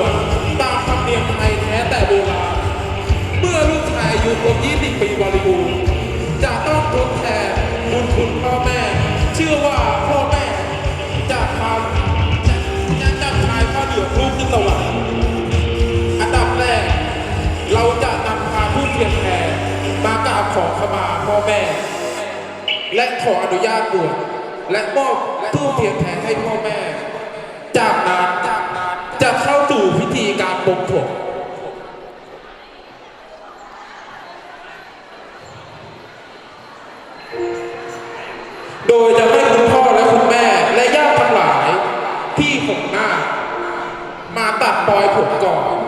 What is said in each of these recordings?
วชตามธรรมเนียมไทยแท้แต่โบราณเมื่อลูกชายอายุครบ20 ปีบริบูรณ์จะต้องทดแทนบุญคุณพ่อแม่ เชื่อว่าพ่อแม่จะทำจะจะชายผ้าเหลืองลูกขึ้นสวรรค์อันดับแรก เราจะนำพาผู้เทียนแพรมากราบขอขมาพ่อแม่ และขออนุญาตบวชและมอบตู้เทียนแพรให้พ่อแม่ จากนั้นจะเข้าสู่พิธีการปลงผมโดยจะให้คุณพ่อและคุณแม่และญาติทั้งหลาย ที่ผมหน้า มาตัดปลอยผมก่อน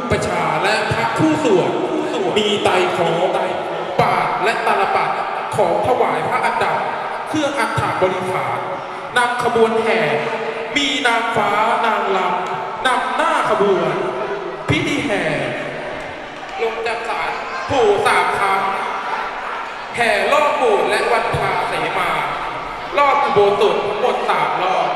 อุปชฌาย์และพระผู้สวดมีไตรของไตรปาดและตาลปัดของถวายพระอัฐับเครื่องอัฐบริขารนำขบวนแห่มีนางฟ้านางลำนำหน้าขบวน พิธีแห่ ลงจากศาลผู้สามครั้งแห่รอบโบสถ์และวัดพาเสมารอบอุโบสถทั้งหมดสามรอบ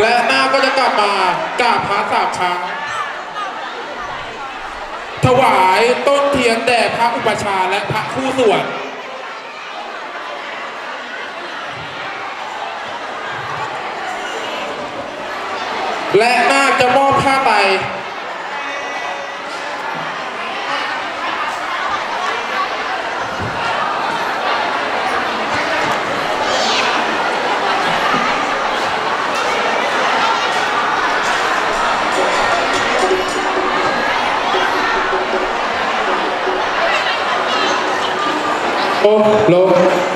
และหน้าก็จะกลับมากราบพระสามครั้ง ถวายต้นเทียนแด่พระอุปชาและพระคู่ส่วนและนาคจะมอบผ้าไป low, low,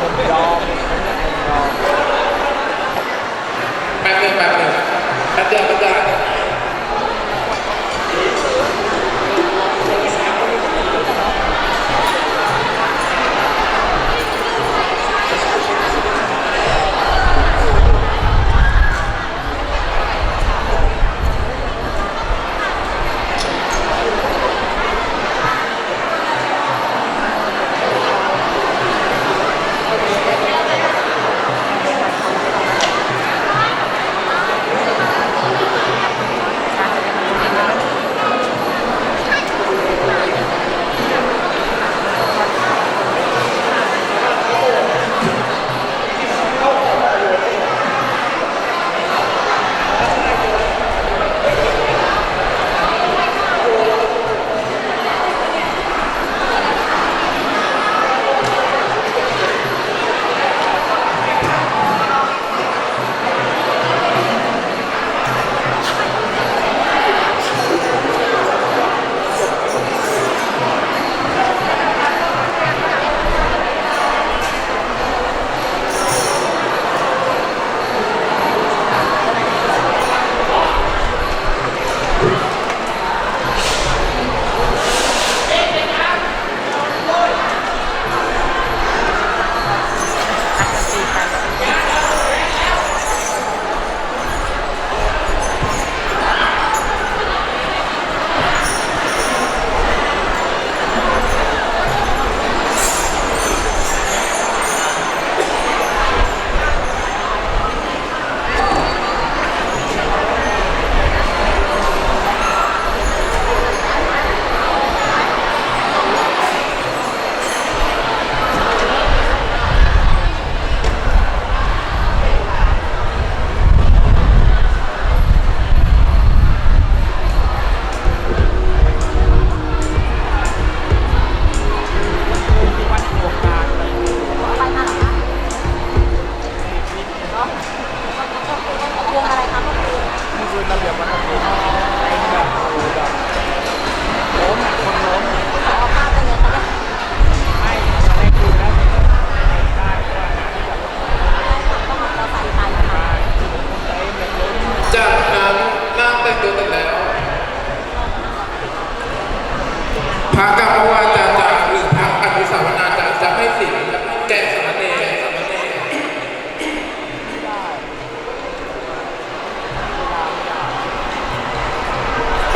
ผมยอมแป๊บนึงแป๊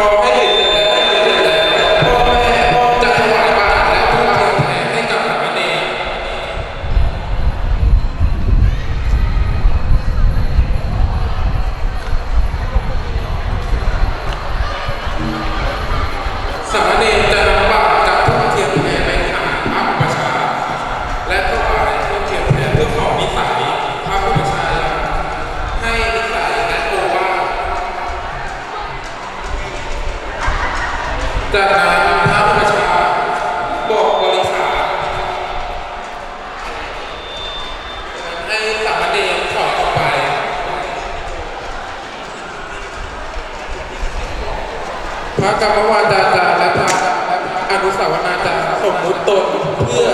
for พระกรรมวาจาและพระอนุสาวนาจาสมมุติตนเพื่อ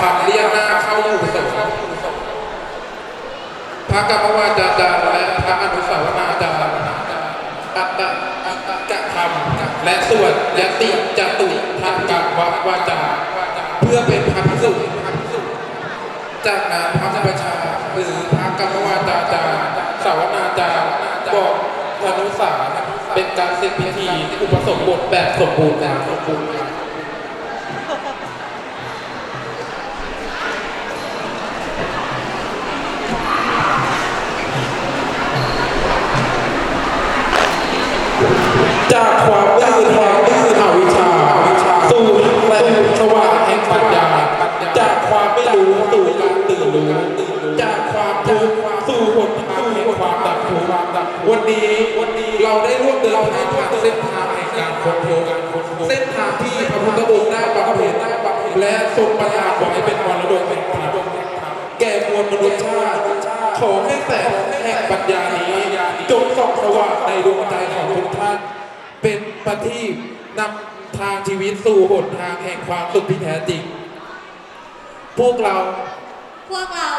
คำเรียกหน้าเข้าอยู่สงพระกรรมวาจาจารและพระอนุสาวนาจารอัตตะอัตตะกะคำและสวดยติจตุทันกัววาจา เพื่อเป็นพระพิสุจากนั้นพระประชาหรือพระกรรมวาจาจารสาวนาจารบอกอนุสาสน์เป็นการเสร็จพิธีอุปสมบทแบบสมบูรณ์แล้วสมบูรณ์แล้ว จากความมืดความมืดอวิชชาสู่แสงสว่างแห่งปัญญา จากความไม่รู้สู่การตื่นรู้จากความทุกข์สู่หนทางแห่งความดับทุกข์วันนี้วันนี้เราได้ร่วมเดินทางผ่านเส้นทางแห่งการค้นพบเส้นทางที่พระพุทธองค์ได้บำเพ็ญและทรงประทานไว้เป็นมรดกแห่งธรรมแก่มวลมนุษยชาติขอให้แสงแห่งปัญญานี้จงส่องสว่างในดวงใจของทุกท่าน เป็นประทีปนำทางชีวิตสู่หนทางแห่งความสุขที่แท้จริง พวกเรา พวกเรา